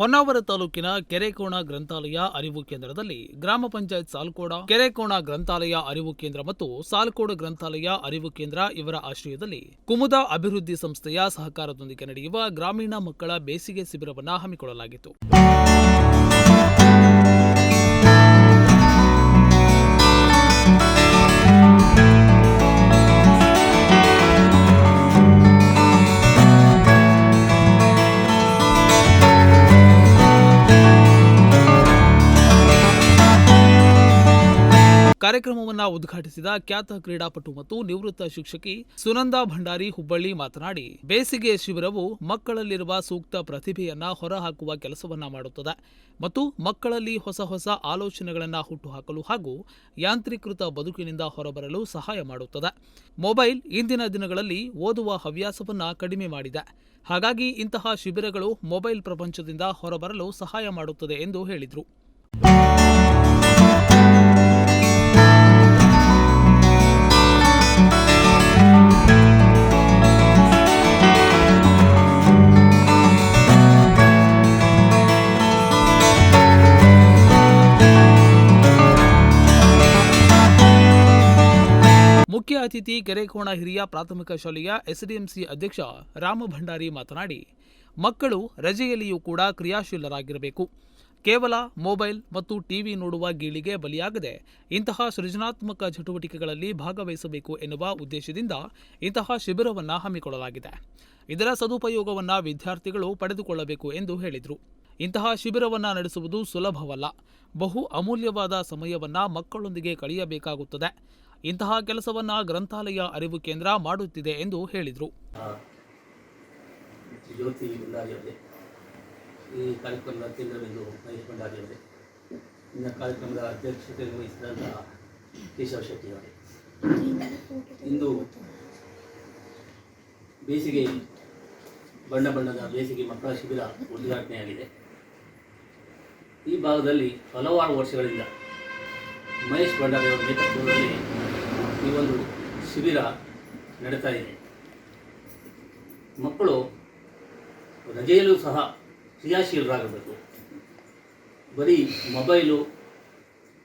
ಹೊನ್ನಾವರ ತಾಲೂಕಿನ ಕೆರೆಕೋಣ ಗ್ರಂಥಾಲಯ ಅರಿವು ಕೇಂದ್ರದಲ್ಲಿ ಗ್ರಾಮ ಪಂಚಾಯತ್ ಸಾಲ್ಕೋಡ, ಕೆರೆಕೋಣ ಗ್ರಂಥಾಲಯ ಅರಿವು ಕೇಂದ್ರ ಮತ್ತು ಸಾಲ್ಕೋಡ ಗ್ರಂಥಾಲಯ ಅರಿವು ಕೇಂದ್ರ ಇವರ ಆಶ್ರಯದಲ್ಲಿ ಕುಮುದ ಅಭಿವೃದ್ಧಿ ಸಂಸ್ಥೆಯ ಸಹಕಾರದೊಂದಿಗೆ ನಡೆಯುವ ಗ್ರಾಮೀಣ ಮಕ್ಕಳ ಬೇಸಿಗೆ ಶಿಬಿರವನ್ನು ಹಮ್ಮಿಕೊಳ್ಳಲಾಗಿತ್ತು. ಕಾರ್ಯಕ್ರಮವನ್ನು ಉದ್ಘಾಟಿಸಿದ ಖ್ಯಾತ ಕ್ರೀಡಾಪಟು ಮತ್ತು ನಿವೃತ್ತ ಶಿಕ್ಷಕಿ ಸುನಂದಾ ಭಂಡಾರಿ ಹುಬ್ಬಳ್ಳಿ ಮಾತನಾಡಿ, ಬೇಸಿಗೆ ಶಿಬಿರವು ಮಕ್ಕಳಲ್ಲಿರುವ ಸೂಕ್ತ ಪ್ರತಿಭೆಯನ್ನ ಹೊರಹಾಕುವ ಕೆಲಸವನ್ನ ಮಾಡುತ್ತದೆ ಮತ್ತು ಮಕ್ಕಳಲ್ಲಿ ಹೊಸ ಹೊಸ ಆಲೋಚನೆಗಳನ್ನು ಹುಟ್ಟುಹಾಕಲು ಹಾಗೂ ಯಾಂತ್ರೀಕೃತ ಬದುಕಿನಿಂದ ಹೊರಬರಲು ಸಹಾಯ ಮಾಡುತ್ತದೆ. ಮೊಬೈಲ್ ಇಂದಿನ ದಿನಗಳಲ್ಲಿ ಓದುವ ಹವ್ಯಾಸವನ್ನ ಕಡಿಮೆ ಮಾಡಿದೆ. ಹಾಗಾಗಿ ಇಂತಹ ಶಿಬಿರಗಳು ಮೊಬೈಲ್ ಪ್ರಪಂಚದಿಂದ ಹೊರಬರಲು ಸಹಾಯ ಮಾಡುತ್ತದೆ ಎಂದು ಹೇಳಿದರು. ಅತಿಥಿ ಕೆರೆಕೋಣ ಹಿರಿಯ ಪ್ರಾಥಮಿಕ ಶಾಲೆಯ ಎಸ್ಡಿಎಂಸಿ ಅಧ್ಯಕ್ಷ ರಾಮ ಭಂಡಾರಿ ಮಾತನಾಡಿ, ಮಕ್ಕಳು ರಜೆಯಲ್ಲಿಯೂ ಕೂಡ ಕ್ರಿಯಾಶೀಲರಾಗಿರಬೇಕು. ಕೇವಲ ಮೊಬೈಲ್ ಮತ್ತು ಟಿವಿ ನೋಡುವ ಗೀಳಿಗೆ ಬಲಿಯಾಗದೆ ಇಂತಹ ಸೃಜನಾತ್ಮಕ ಚಟುವಟಿಕೆಗಳಲ್ಲಿ ಭಾಗವಹಿಸಬೇಕು ಎನ್ನುವ ಉದ್ದೇಶದಿಂದ ಇಂತಹ ಶಿಬಿರವನ್ನು ಹಮ್ಮಿಕೊಳ್ಳಲಾಗಿದೆ. ಇದರ ಸದುಪಯೋಗವನ್ನು ವಿದ್ಯಾರ್ಥಿಗಳು ಪಡೆದುಕೊಳ್ಳಬೇಕು ಎಂದು ಹೇಳಿದರು. ಇಂತಹ ಶಿಬಿರವನ್ನು ನಡೆಸುವುದು ಸುಲಭವಲ್ಲ. ಬಹು ಅಮೂಲ್ಯವಾದ ಸಮಯವನ್ನು ಮಕ್ಕಳೊಂದಿಗೆ ಕಳೆಯಬೇಕಾಗುತ್ತದೆ. ಇಂತಹ ಕೆಲಸವನ್ನ ಗ್ರಂಥಾಲಯ ಅರಿವು ಕೇಂದ್ರ ಮಾಡುತ್ತಿದೆ ಎಂದು ಹೇಳಿದರು. ಜ್ಯೋತಿ ಭಂಡಾರಿ ಅವರೇ ಈ ಕಾರ್ಯಕ್ರಮದ ಕೇಂದ್ರವೆಂದು ಮಹೇಶ್ ಭಂಡಾರಿ ಅವರೇ. ಇನ್ನು ಕಾರ್ಯಕ್ರಮದ ಅಧ್ಯಕ್ಷತೆ ವಹಿಸಿದಂತಹ ಕೇಶವ ಶೆಟ್ಟಿಯವರೇ ಇಂದು ಬೇಸಿಗೆ, ಬಣ್ಣ ಬಣ್ಣದ ಬೇಸಿಗೆ ಮಕ್ಕಳ ಶಿಬಿರ ಉದ್ಘಾಟನೆಯಾಗಿದೆ ಈ ಭಾಗದಲ್ಲಿ ಹಲವಾರು ವರ್ಷಗಳಿಂದ ಮಹೇಶ್ ಭಂಡಾರಿ ಅವರ ನೇತೃತ್ವದಲ್ಲಿ ಈ ಒಂದು ಶಿಬಿರ ನಡೀತಾ ಇದೆ. ಮಕ್ಕಳು ರಜೆಯಲ್ಲೂ ಸಹ ಕ್ರಿಯಾಶೀಲರಾಗಬೇಕು. ಬರೀ ಮೊಬೈಲು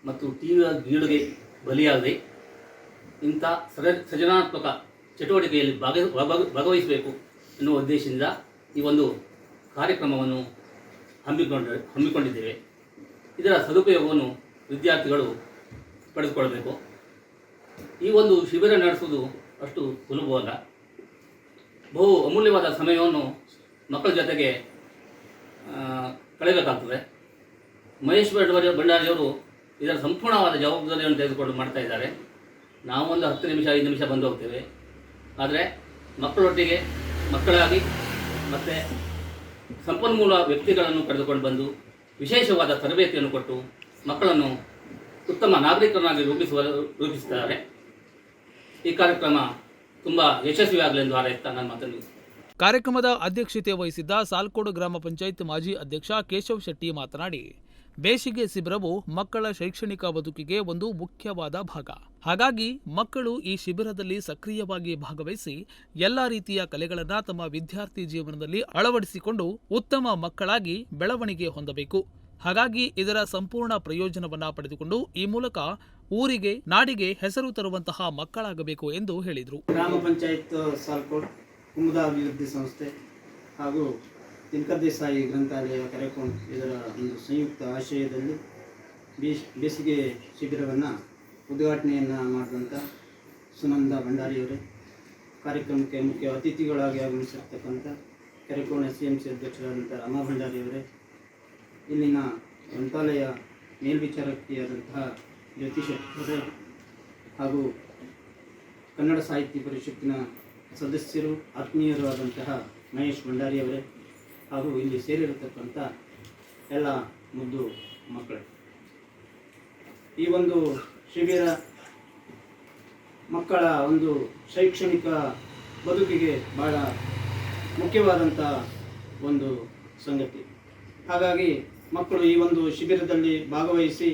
ಮತ್ತು ಟಿ ವಿಯ ಗೀಳಿಗೆ ಬಲಿಯಾಗದೆ ಇಂಥ ಸೃ ಸೃಜನಾತ್ಮಕ ಚಟುವಟಿಕೆಯಲ್ಲಿ ಭಾಗ, ಭಾಗ- ಭಾಗವಹಿಸಬೇಕು ಎನ್ನುವ ಉದ್ದೇಶದಿಂದ ಈ ಒಂದು ಕಾರ್ಯಕ್ರಮವನ್ನು ಹಮ್ಮಿಕೊಂಡ, ಹಮ್ಮಿಕೊಂಡಿದ್ದೇವೆ. ಇದರ ಸದುಪಯೋಗವನ್ನು ವಿದ್ಯಾರ್ಥಿಗಳು ಪಡೆದುಕೊಳ್ಳಬೇಕು. ಈ ಒಂದು ಶಿಬಿರ ನಡೆಸುವುದು ಅಷ್ಟು ಸುಲಭವಲ್ಲ. ಬಹು ಅಮೂಲ್ಯವಾದ ಸಮಯವನ್ನು ಮಕ್ಕಳ ಜೊತೆಗೆ ಕಳೆಯಬೇಕಾಗ್ತದೆ. ಮಹೇಶ್ ಭಂಡಾರಿ ಭಂಡಾರಿಯವರು ಇದರ ಸಂಪೂರ್ಣವಾದ ಜವಾಬ್ದಾರಿಯನ್ನು ತೆಗೆದುಕೊಂಡು ಮಾಡ್ತಾ ಇದ್ದಾರೆ. ನಾವೊಂದು ಹತ್ತು ನಿಮಿಷ, ಐದು ನಿಮಿಷ ಬಂದು ಹೋಗ್ತೇವೆ. ಆದರೆ ಮಕ್ಕಳೊಟ್ಟಿಗೆ ಮಕ್ಕಳಾಗಿ ಮತ್ತು ಸಂಪನ್ಮೂಲ ವ್ಯಕ್ತಿಗಳನ್ನು ಕರೆದುಕೊಂಡು ಬಂದು ವಿಶೇಷವಾದ ತರಬೇತಿಯನ್ನು ಕೊಟ್ಟು ಮಕ್ಕಳನ್ನು ಉತ್ತಮ ನಾಗರಿಕರನ್ನಾಗಿ ರೂಪಿಸುವ ರೂಪಿಸುತ್ತಾರೆ. ಈ ಕಾರ್ಯಕ್ರಮ ತುಂಬಾ ಯಶಸ್ವಿಯಾಗಲಿ ಎಂದು ಹಾರೈಸ್ತಾ ನನ್ನ ಮಾತನ್ನು. ಕಾರ್ಯಕ್ರಮದ ಅಧ್ಯಕ್ಷತೆ ವಹಿಸಿದ್ದ ಸಾಲ್ಕೋಡು ಗ್ರಾಮ ಪಂಚಾಯತ್ ಮಾಜಿ ಅಧ್ಯಕ್ಷ ಕೇಶವ್ ಶೆಟ್ಟಿ ಮಾತನಾಡಿ, ಬೇಸಿಗೆ ಶಿಬಿರವು ಮಕ್ಕಳ ಶೈಕ್ಷಣಿಕ ಬದುಕಿಗೆ ಒಂದು ಮುಖ್ಯವಾದ ಭಾಗ. ಹಾಗಾಗಿ ಮಕ್ಕಳು ಈ ಶಿಬಿರದಲ್ಲಿ ಸಕ್ರಿಯವಾಗಿ ಭಾಗವಹಿಸಿ ಎಲ್ಲ ರೀತಿಯ ಕಲೆಗಳನ್ನು ತಮ್ಮ ವಿದ್ಯಾರ್ಥಿ ಜೀವನದಲ್ಲಿ ಅಳವಡಿಸಿಕೊಂಡು ಉತ್ತಮ ಮಕ್ಕಳಾಗಿ ಬೆಳವಣಿಗೆ ಹೊಂದಬೇಕು. ಹಾಗಾಗಿ ಇದರ ಸಂಪೂರ್ಣ ಪ್ರಯೋಜನವನ್ನ ಪಡೆದುಕೊಂಡು ಈ ಮೂಲಕ ಊರಿಗೆ, ನಾಡಿಗೆ ಹೆಸರು ತರುವಂತಹ ಮಕ್ಕಳಾಗಬೇಕು ಎಂದು ಹೇಳಿದರು. ಗ್ರಾಮ ಪಂಚಾಯತ್ ಸಾಲ್ಕೋಟ್ ಕುಮುದ ಅಭಿವೃದ್ಧಿ ಸಂಸ್ಥೆ ಹಾಗೂ ತಿನ್ಕರ್ ದೇಸಾಯಿ ಗ್ರಂಥಾಲಯ ಕರೆಕೊಂಡು ಇದರ ಒಂದು ಸಂಯುಕ್ತ ಆಶಯದಲ್ಲಿ ಬೇಸ್, ಬೇಸಿಗೆ ಶಿಬಿರವನ್ನು ಉದ್ಘಾಟನೆಯನ್ನು ಮಾಡಿದಂಥ ಸುನಂದ ಭಂಡಾರಿಯವರೇ. ಕಾರ್ಯಕ್ರಮಕ್ಕೆ ಮುಖ್ಯ ಅತಿಥಿಗಳಾಗಿ ಆಗಮಿಸಿರ್ತಕ್ಕಂಥ ಕೆರೆಕೋಣ ಸಿ ಎಂ ಸಿ ಅಧ್ಯಕ್ಷರಾದಂಥ ರಾಮ ಭಂಡಾರಿಯವರೇ. ಇಲ್ಲಿನ ಗ್ರಂಥಾಲಯ ಮೇಲ್ವಿಚಾರಕಿಯಾದಂತಹ ಜ್ಯೋತಿ ಶೆಟ್ಟರೇ ಹಾಗೂ ಕನ್ನಡ ಸಾಹಿತ್ಯ ಪರಿಷತ್ತಿನ ಸದಸ್ಯರು, ಆತ್ಮೀಯರು ಆದಂತಹ ಮಹೇಶ್ ಭಂಡಾರಿ ಅವರೇ ಹಾಗೂ ಇಲ್ಲಿ ಸೇರಿರತಕ್ಕಂಥ ಎಲ್ಲ ಮುದ್ದು ಮಕ್ಕಳು. ಈ ಒಂದು ಶಿಬಿರ ಮಕ್ಕಳ ಒಂದು ಶೈಕ್ಷಣಿಕ ಬದುಕಿಗೆ ಬಹಳ ಮುಖ್ಯವಾದಂಥ ಒಂದು ಸಂಗತಿ. ಹಾಗಾಗಿ ಮಕ್ಕಳು ಈ ಒಂದು ಶಿಬಿರದಲ್ಲಿ ಭಾಗವಹಿಸಿ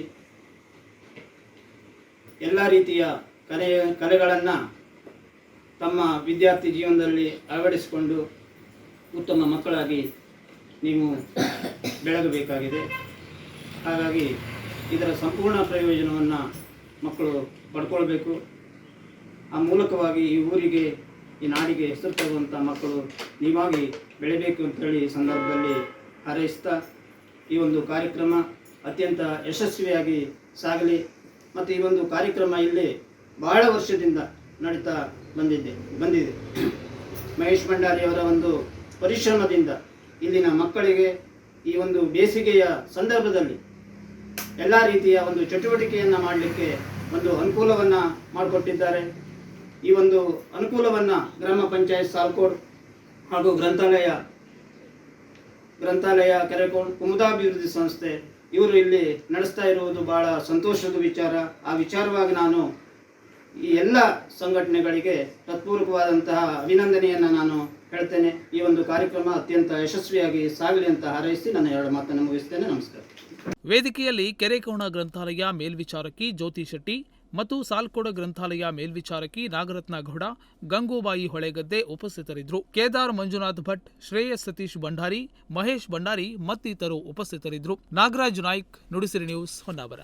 ಎಲ್ಲ ರೀತಿಯ ಕಲೆ, ಕಲೆಗಳನ್ನು ತಮ್ಮ ವಿದ್ಯಾರ್ಥಿ ಜೀವನದಲ್ಲಿ ಅಳವಡಿಸಿಕೊಂಡು ಉತ್ತಮ ಮಕ್ಕಳಾಗಿ ನೀವು ಬೆಳಗಬೇಕಾಗಿದೆ. ಹಾಗಾಗಿ ಇದರ ಸಂಪೂರ್ಣ ಪ್ರಯೋಜನವನ್ನು ಮಕ್ಕಳು ಪಡ್ಕೊಳ್ಬೇಕು. ಆ ಮೂಲಕವಾಗಿ ಈ ಊರಿಗೆ, ಈ ನಾಡಿಗೆ ಹೆಸರು ತರುವಂಥ ಮಕ್ಕಳು ನೀವಾಗಿ ಬೆಳಿಬೇಕು ಅಂತೇಳಿ ಈ ಸಂದರ್ಭದಲ್ಲಿ ಹಾರೈಸ್ತಾ ಈ ಒಂದು ಕಾರ್ಯಕ್ರಮ ಅತ್ಯಂತ ಯಶಸ್ವಿಯಾಗಿ ಸಾಗಲಿ. ಮತ್ತು ಈ ಒಂದು ಕಾರ್ಯಕ್ರಮ ಇಲ್ಲಿ ಬಹಳ ವರ್ಷದಿಂದ ನಡೀತಾ ಬಂದಿದ್ದೆ, ಬಂದಿದೆ. ಮಹೇಶ್ ಭಂಡಾರಿಯವರ ಒಂದು ಪರಿಶ್ರಮದಿಂದ ಇಲ್ಲಿನ ಮಕ್ಕಳಿಗೆ ಈ ಒಂದು ಬೇಸಿಗೆಯ ಸಂದರ್ಭದಲ್ಲಿ ಎಲ್ಲ ರೀತಿಯ ಒಂದು ಚಟುವಟಿಕೆಯನ್ನು ಮಾಡಲಿಕ್ಕೆ ಒಂದು ಅನುಕೂಲವನ್ನು ಮಾಡಿಕೊಟ್ಟಿದ್ದಾರೆ. ಈ ಒಂದು ಅನುಕೂಲವನ್ನು ಗ್ರಾಮ ಪಂಚಾಯತ್ ಸಾಲ್ಕೋಡ್ ಹಾಗೂ ಗ್ರಂಥಾಲಯ ಗ್ರಂಥಾಲಯ ಕೆರೆಕೋಡ್ ಕುಮುದಾಭಿವೃದ್ಧಿ ಸಂಸ್ಥೆ ಇವರು ಇಲ್ಲಿ ನಡೆಸ್ತಾ ಇರುವುದು ಬಹಳ ಸಂತೋಷದ ವಿಚಾರ. ಆ ವಿಚಾರವಾಗಿ ನಾನು ಈ ಎಲ್ಲ ಸಂಘಟನೆಗಳಿಗೆ ತತ್ಪೂರ್ವಕವಾದಂತಹ ಅಭಿನಂದನೆಯನ್ನು ನಾನು ಹೇಳ್ತೇನೆ. ಈ ಒಂದು ಕಾರ್ಯಕ್ರಮ ಅತ್ಯಂತ ಯಶಸ್ವಿಯಾಗಿ ಸಾಗಲಿ ಅಂತ ಹಾರೈಸಿ ನನ್ನ ಎರಡು ಮಾತನ್ನು ಮುಗಿಸ್ತೇನೆ. ನಮಸ್ಕಾರ. ವೇದಿಕೆಯಲ್ಲಿ ಕೆರೆಕೋಣ ಗ್ರಂಥಾಲಯ ಮೇಲ್ವಿಚಾರಕಿ ಜ್ಯೋತಿ ಶೆಟ್ಟಿ ಮತ್ತು ಸಾಲ್ಕೋಡ ಗ್ರಂಥಾಲಯ ಮೇಲ್ವಿಚಾರಕಿ ನಾಗರತ್ನ ಗೌಡ, ಗಂಗೂಬಾಯಿ ಹೊಳೆಗದ್ದೆ ಉಪಸ್ಥಿತರಿದ್ದರು. ಕೇದಾರ್ ಮಂಜುನಾಥ್ ಭಟ್, ಶ್ರೇಯಸ್ ಸತೀಶ್ ಭಂಡಾರಿ, ಮಹೇಶ್ ಭಂಡಾರಿ ಮತ್ತಿತರರು ಉಪಸ್ಥಿತರಿದ್ದರು. ನಾಗರಾಜ್ ನಾಯ್ಕ್, ನುಡಿಸಿರಿ ನ್ಯೂಸ್ ಹೊನ್ನಾವರ.